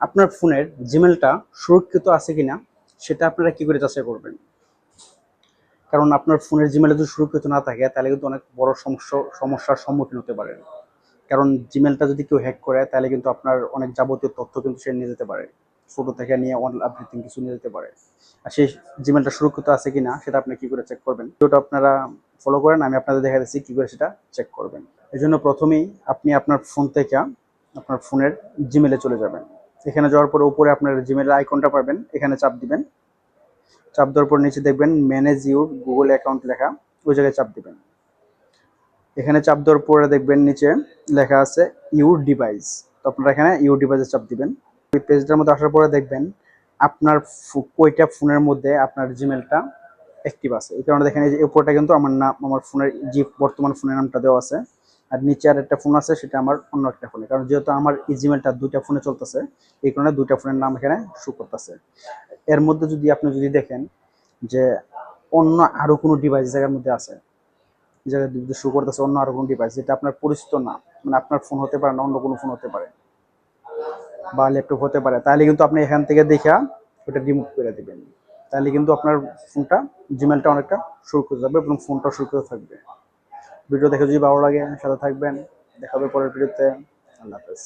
আপনার ফোনের জিমেলটা সুরক্ষিত আছে কিনা সেটা আপনারা কি করে যাচাই করবেন? কারণ আপনার ফোনের জিমেল যদি সুরক্ষিত না থাকে, তাহলে কিন্তু অনেক বড় সমস্যা, সমস্যার সম্মুখীন হতে পারেন। কারণ জিমেলটা যদি কেউ হ্যাক করে, তাহলে কিন্তু আপনার অনেক যাবতীয় তথ্য কিন্তু সে নিয়ে যেতে পারে। ফটো থেকে নিয়ে এভরিথিং কিছু নিয়ে যেতে পারে। আর সেই জিমেলটা সুরক্ষিত আছে কিনা, সেটা আপনি কি করে চেক করবেন? ওটা আপনারা ফলো করেন, আমি আপনাদের দেখা দিচ্ছি কী করে সেটা চেক করবেন। এই জন্য প্রথমেই আপনি আপনার ফোন থেকে আপনার ফোনের জিমেলে চলে যাবেন। এখানে যাওয়ার পরে উপরে আপনার জিমেলের আইকনটা পাবেন, এখানে চাপ দিবেন। চাপ দেওয়ার পর নিচে দেখবেন ম্যানেজ ইউর গুগল অ্যাকাউন্ট লেখা, ওই জায়গায় চাপ দিবেন। এখানে চাপ দেওয়ার পরে দেখবেন নিচে লেখা আছে ইউর ডিভাইস তো আপনারা এখানে ইউর ডিভাইসে চাপ দিবেন। ওই পেজটার মধ্যে আসার পরে দেখবেন আপনার কয়টা ফোনের মধ্যে আপনার জিমেলটা অ্যাক্টিভ আছে। এই কারণে দেখেন এই যে উপরটা কিন্তু আমার নাম, আমার ফোনের যে বর্তমান ফোনের নামটা দেওয়া আছে আর নিচে আর একটা ফোন আছে, সেটা আমার অন্য একটা ফোনে কারণ যেহেতু আমার এই জিমেলটা দুইটা ফোনে চলতেছে, এই কারণে দুইটা ফোনের নাম এখানে শু করতেছে। এর মধ্যে যদি আপনি যদি দেখেন যে অন্য আরও কোনো ডিভাইস জায়গার মধ্যে আছে জায়গায় যদি শো করতেছে অন্য আরও কোনো ডিভাইস যেটা আপনার পরিচিত না মানে আপনার ফোন হতে পারে না, অন্য কোনো ফোন হতে পারে, বা ল্যাপটপ হতে পারে, তাহলে কিন্তু আপনি এখান থেকে দেখা ওটা রিমুভ করে দিবেন। তাহলে কিন্তু আপনার ফোনটা জিমেলটা অনেকটা শুরু করে যাবে এবং ফোনটা শুরু করে থাকবে। ভিডিও দেখে যদি ভালো লাগে সাথে থাকবেন। দেখা হবে পরের ভিডিওতে। আল্লাহ হাফেজ।